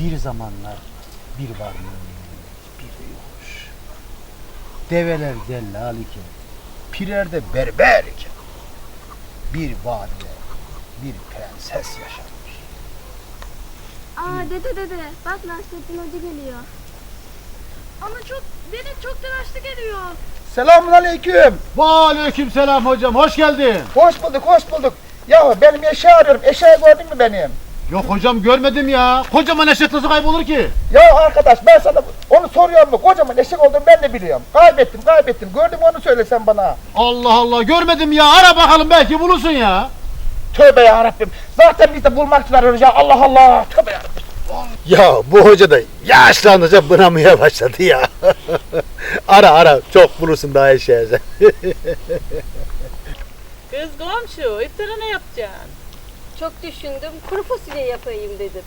Bir zamanlar bir varmış, bir de yokmuş. Develer dellal iken, pirer de berber iken, bir valide, bir prenses yaşamış. Aa dede dede bak Nasrettin Hoca geliyor. Ama çok beni çok telaşlı geliyor. Selamun aleyküm. Aleyküm selam hocam hoş geldin. Hoş bulduk, hoş bulduk. Ya benim eşeği arıyorum. Eşeği gördün mü benim? Yok hocam görmedim ya. Kocaman eşek nasıl kaybolur ki? Ya arkadaş ben sana onu soruyorum mu? Kocaman eşek olduğunu ben de biliyorum. Kaybettim, kaybettim. Gördüm onu söylesen bana. Allah Allah görmedim ya. Ara bakalım belki bulursun ya. Tövbe ya Rabbim. Zaten biz de bulmak için arıyoruz ya. Allah Allah. Tövbe ya Ya bu hoca da yaşlanınca bınamaya başladı ya. ara ara çok bulursun daha eşeğe. Kız komşu iftara ne yapacaksın? Çok düşündüm kuru fasulye yapayım dedim.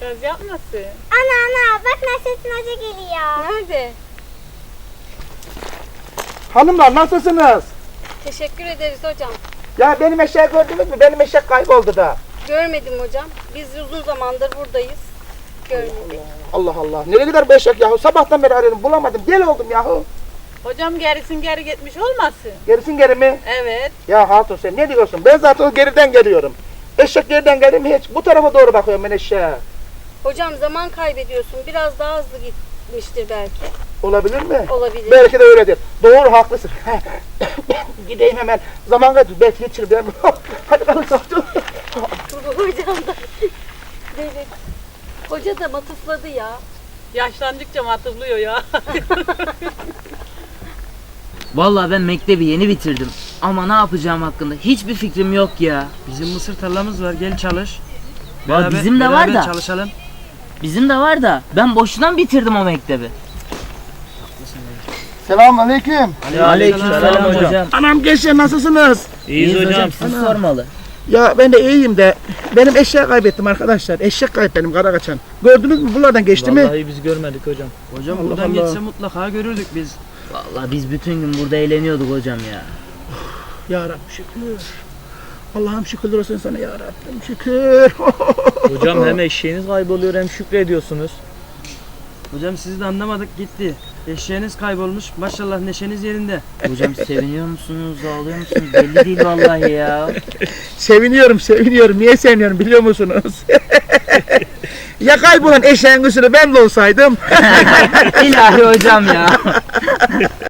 Kız yapmasın. Ana ana bak Nasrettin Hoca geliyor. Nerede? Hanımlar nasılsınız? Teşekkür ederiz hocam. Ya benim eşeği gördünüz mü? Benim eşek kayboldu da. Görmedim hocam. Biz uzun zamandır buradayız. Görmedik. Allah Allah. Nereye gider bu eşek yahu? Sabahtan beri arıyorum bulamadım. Deli oldum yahu. Hocam gerisin geri gitmiş olmasın? Gerisin geri mi? Evet. Ya Hatun sen ne diyorsun? Ben zaten geriden geliyorum. Eşek geriden geliyor mu hiç? Bu tarafa doğru bakıyorum ben eşeğe. Hocam zaman kaybediyorsun. Biraz daha hızlı gitmiştir belki. Olabilir mi? Olabilir. Belki de öyledir. Doğru haklısın. Gideyim hemen. Zaman kaç? Belki geçir ben. Hadi kalın kalın. hocam da. Deli. Hoca da matufladı ya. Yaşlandıkça matırlıyor ya. Vallahi ben mektebi yeni bitirdim. Ama ne yapacağım hakkında hiçbir fikrim yok ya. Bizim mısır tarlamız var gel çalış. Var, bizim de var beraber da. çalışalım. Bizim de var da ben boşuna mı bitirdim o mektebi? Selamun aleyküm. Aleykümselam hocam. Anam gençler nasılsınız? İyiyiz hocam, siz sormalı. Ya ben de iyiyim de benim eşeği kaybettim arkadaşlar. Eşek kayıp benim kara kaçan. Gördünüz mü buralardan geçti mi? Vallahi biz görmedik hocam. Hocam Allah buradan Allah. geçse mutlaka görürdük biz. Vallahi biz bütün gün burada eğleniyorduk hocam ya. Ya Rabbi şükür. Allah'ım şükürler olsun sana ya Rabbim şükür. Hocam hem eşeğiniz kayboluyor hem şükrediyorsunuz. Hocam sizi de anlamadık gitti. Eşeğiniz kaybolmuş maşallah neşeniz yerinde. Hocam seviniyor musunuz, ağlıyor musunuz? Belli değil vallahi ya. seviniyorum seviniyorum. Niye seviniyorum biliyor musunuz? ya kaybolan eşeğin üstüne ben de olsaydım. İlahi hocam ya.